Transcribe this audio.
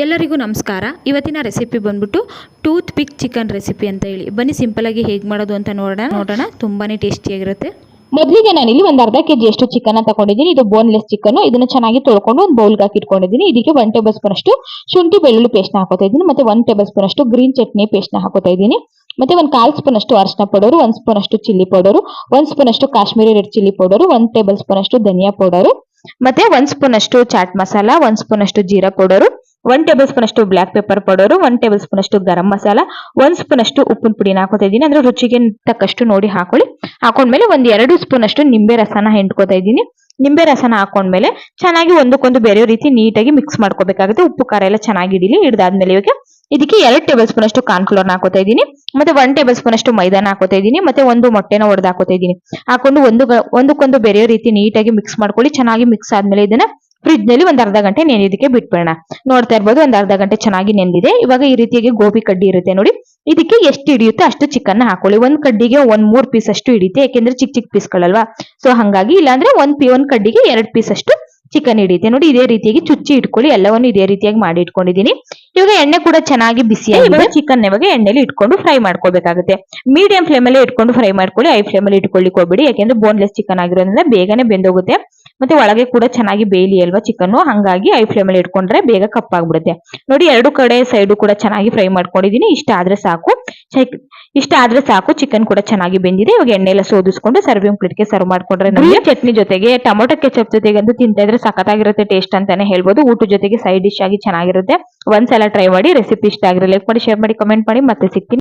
ಎಲ್ಲರಿಗೂ ನಮಸ್ಕಾರ. ಇವತ್ತಿನ ರೆಸಿಪಿ ಬಂದ್ಬಿಟ್ಟು ಟೂತ್ ಪಿಕ್ ಚಿಕನ್ ರೆಸಿಪಿ ಅಂತ ಹೇಳಿ. ಬನ್ನಿ ಆಗಿ ಹೇಗೆ ಮಾಡೋದು ಅಂತ ನೋಡೋಣ. ನೋಡೋಣ ತುಂಬಾ ಟೇಸ್ಟಿಯಾಗಿರುತ್ತೆ ಮೊದಲಿಗೆ ನಾನಿಲ್ಲಿ ಒಂದು ಅರ್ಧ ಕೆಜಿ ಅಷ್ಟು ಚಿಕನ್ ತಗೊಂಡಿದ್ದೀನಿ. ಇದು ಬೋನ್ಲೆಸ್ ಚಿಕನ್ ಇದನ್ನ ಚೆನ್ನಾಗಿ ತೊಳ್ಕೊಂಡು ಒಂದು ಬೌಲ್ಗೆ ಹಾಕಿ ಇಟ್ಕೊಂಡಿದ್ದೀನಿ ಇದಕ್ಕೆ ಒನ್ ಟೇಬಲ್ ಸ್ಪೂನ್ ಅಷ್ಟು ಶುಂಠಿ ಬೆಳ್ಳುಳ್ಳಿ ಪೇಸ್ಟ್ ಹಾಕೋತಾ ಇದ್ದೀನಿ. ಮತ್ತೆ ಒನ್ ಟೇಬಲ್ ಸ್ಪೂನ್ ಅಷ್ಟು ಗ್ರೀನ್ ಚಟ್ನಿ ಪೇಸ್ಟ್ನ ಹಾಕೋತಾ ಇದ್ದೀನಿ. ಮತ್ತೆ ಒಂದು ಕಾಲ್ ಸ್ಪೂನ್ ಅಷ್ಟು ಅರಿಶಿನ ಪೌಡರು, ಒಂದು ಸ್ಪೂನ್ ಅಷ್ಟು ಚಿಲ್ಲಿ ಪೌಡರ್, ಒಂದು ಸ್ಪೂನ್ ಅಷ್ಟು ಕಾಶ್ಮೀರಿ ರೆಡ್ ಚಿಲ್ಲಿ ಪೌಡರ್, ಒಂದು ಟೇಬಲ್ ಸ್ಪೂನ್ ಅಷ್ಟು ಧನಿಯಾ ಪೌಡರ್, ಮತ್ತೆ ಒಂದು ಸ್ಪೂನ್ ಅಷ್ಟು ಚಾಟ್ ಮಸಾಲ ಒಂದು ಸ್ಪೂನ್ ಅಷ್ಟು ಜೀರಾ ಪೌಡರ್ ಒನ್ ಟೇಬಲ್ ಸ್ಪೂನ್ ಅಷ್ಟು black pepper powder one tablespoon ಅಷ್ಟು ಗರಂ ಮಸಾಲ ಒಂದ್ ಸ್ಪೂನ್ ಅಷ್ಟು ಉಪ್ಪಿನ ಪುಡಿನ ಹಾಕೋತಾ ಇದ್ದೀನಿ. ಅಂದ್ರೆ ರುಚಿಗೆ ತಕ್ಕಷ್ಟು ನೋಡಿ ಹಾಕೊಳ್ಳಿ. ಹಾಕೊಂಡ್ಮೇಲೆ ಒಂದ್ ಎರಡು ಸ್ಪೂನ್ ಅಷ್ಟು ನಿಂಬೆ ರಸನ ಹೆಂಡ್ಕೋತಾ ಇದ್ದೀನಿ. ನಿಂಬೆ ರಸನ ಹಾಕೊಂಡ್ಮೇಲೆ ಚೆನ್ನಾಗಿ ಒಂದಕ್ಕೊಂದು ಬೇರೆ ರೀತಿ ನೀಟಾಗಿ ಮಿಕ್ಸ್ ಮಾಡ್ಕೋಬೇಕಾಗುತ್ತೆ. ಉಪ್ಪು, ಖಾರ ಎಲ್ಲ ಚೆನ್ನಾಗಿ ಹಿಡಿಲಿ, ಹಿಡ್ದಾದ್ಮೇಲೆ ಇವಾಗ ಇದಕ್ಕೆ ಎರಡು ಟೇಬಲ್ ಸ್ಪೂನ್ ಅಷ್ಟು ಕಾರ್ನ್ಫ್ಲೋರ್ ಹಾಕೋತಾ ಇದ್ದೀನಿ. ಮತ್ತೆ ಒನ್ ಟೇಬಲ್ ಸ್ಪೂನ್ ಅಷ್ಟು ಮೈದಾನ ಹಾಕೋತಾ ಇದ್ದೀನಿ. ಮತ್ತೆ ಒಂದು ಮೊಟ್ಟೆನ ಹೊಡೆದು ಹಾಕೋತಾ ಇದ್ದೀನಿ. ಹಾಕೊಂಡು ಒಂದು ಒಂದಕ್ಕೊಂದು ಬೇರೆ ರೀತಿ ನೀಟಾಗಿ ಮಿಕ್ಸ್ ಮಾಡ್ಕೊಳ್ಳಿ. ಚೆನ್ನಾಗಿ ಮಿಕ್ಸ್ ಆದ್ಮೇಲೆ ಇದನ್ನ ಫ್ರಿಜ್ನಲ್ಲಿ ಒಂದ್ ಅರ್ಧ ಗಂಟೆ ನೆನೆಯೋದಕ್ಕೆ ಬಿಟ್ಬಿಡೋಣ. ನೋಡ್ತಾ ಇರ್ಬೋದು ಒಂದ್ ಅರ್ಧ ಗಂಟೆ ಚೆನ್ನಾಗಿ ನೆಂದಿದೆ. ಇವಾಗ ಈ ರೀತಿಯಾಗಿ ಗೋಬಿ ಕಡ್ಡಿ ಇರುತ್ತೆ ನೋಡಿ. ಇದಕ್ಕೆ ಎಷ್ಟು ಹಿಡಿಯುತ್ತೆ ಅಷ್ಟು ಚಿಕನ್ ಹಾಕೊಳ್ಳಿ. ಒಂದ್ ಕಡ್ಡಿಗೆ ಒಂದ್ ಮೂರ್ ಪೀಸ್ ಅಷ್ಟು ಹಿಡಿಯುತ್ತೆ. ಯಾಕೆಂದ್ರೆ ಚಿಕ್ ಪೀಸ್ ಗಳಲ್ವಾ. ಸೊ ಹಂಗಾಗಿ ಇಲ್ಲಾಂದ್ರೆ ಒಂದ್ ಪಿ, ಒಂದ್ ಕಡ್ಡಿಗೆ ಎರಡ್ ಪೀಸ್ ಅಷ್ಟು ಚಿಕನ್ ಹಿಡಿಯುತ್ತೆ. ನೋಡಿ, ಇದೇ ರೀತಿಯಾಗಿ ಚುಚ್ಚಿ ಇಟ್ಕೊಳ್ಳಿ. ಎಲ್ಲವನ್ನು ಇದೇ ರೀತಿಯಾಗಿ ಮಾಡಿ ಇಟ್ಕೊಂಡಿದ್ದೀನಿ. ಇವಾಗ ಎಣ್ಣೆ ಕೂಡ ಚೆನ್ನಾಗಿ ಬಿಸಿ ಇವಾಗ ಚಿಕನ್ ಇವಾಗ ಎಣ್ಣೆಲಿ ಇಟ್ಕೊಂಡು ಫ್ರೈ ಮಾಡ್ಕೋಬೇಕಾಗುತ್ತೆ. ಮೀಡಿಯಂ ಫ್ಲೇಮ್ ಅಲ್ಲಿ ಇಟ್ಕೊಂಡು ಫ್ರೈ ಮಾಡ್ಕೊಳ್ಳಿ. ಐ ಫ್ಲೇಮ್ ಅಲ್ಲಿ ಹೋಗ್ಬೇಡಿ. ಯಾಕೆಂದ್ರೆ ಬೋನ್ಲೆಸ್ ಚಿಕನ್ ಆಗಿರೋದ್ರಿಂದ ಬೇಗನೆ ಬೆಂದೋಗುತ್ತೆ. ಮತ್ತೆ ಒಳಗೆ ಕೂಡ ಚೆನ್ನಾಗಿ ಬೇಯಲಿ ಅಲ್ವಾ ಚಿಕನ್ ಹಂಗಾಗಿ ಐ ಫ್ಲೇಮ್ ಅಲ್ಲಿ ಇಟ್ಕೊಂಡ್ರೆ ಬೇಗ ಕಪ್ಪಾಗ್ಬಿಡುತ್ತೆ. ನೋಡಿ ಎರಡು ಕಡೆ ಸೈಡು ಕೂಡ ಚೆನ್ನಾಗಿ ಫ್ರೈ ಮಾಡ್ಕೊಂಡಿದೀನಿ ಇಷ್ಟ ಆದ್ರೆ ಸಾಕು. ಇಷ್ಟ ಆದ್ರೆ ಸಾಕು. ಚಿಕನ್ ಕೂಡ ಚೆನ್ನಾಗಿ ಬೆಂದಿದೆ. ಇವಾಗ ಎಣ್ಣೆ ಎಲ್ಲ ಸೋದಿಸ್ಕೊಂಡು ಸರ್ವಿಂಗ್ ಪ್ಲೇಟ್ಗೆ ಸರ್ವ್ ಮಾಡ್ಕೊಂಡ್ರೆ ನೋಡಿ ಚಟ್ನಿ ಜೊತೆಗೆ ಟೊಮೊಟೊ ಕೆಚಪ್ ಜೊತೆಗೆ ಅಂತೂ ತಿಂತಾ ಇದ್ರೆ ಸಖತ್ತಾಗಿರುತ್ತೆ ಟೇಸ್ಟ್ ಅಂತಾನೆ ಹೇಳ್ಬೋದು. ಊಟ ಜೊತೆಗೆ ಸೈಡ್ ಡಿಶ್ ಆಗಿ ಚೆನ್ನಾಗಿರುತ್ತೆ. ಒಂದ್ಸಲ ಟ್ರೈ ಮಾಡಿ ರೆಸಿಪಿ ಇಷ್ಟ ಆಗಿರೋ ಲೈಕ್ ಮಾಡಿ ಶೇರ್ ಮಾಡಿ ಕಮೆಂಟ್ ಮಾಡಿ. ಮತ್ತೆ ಸಿಗ್ತೀನಿ.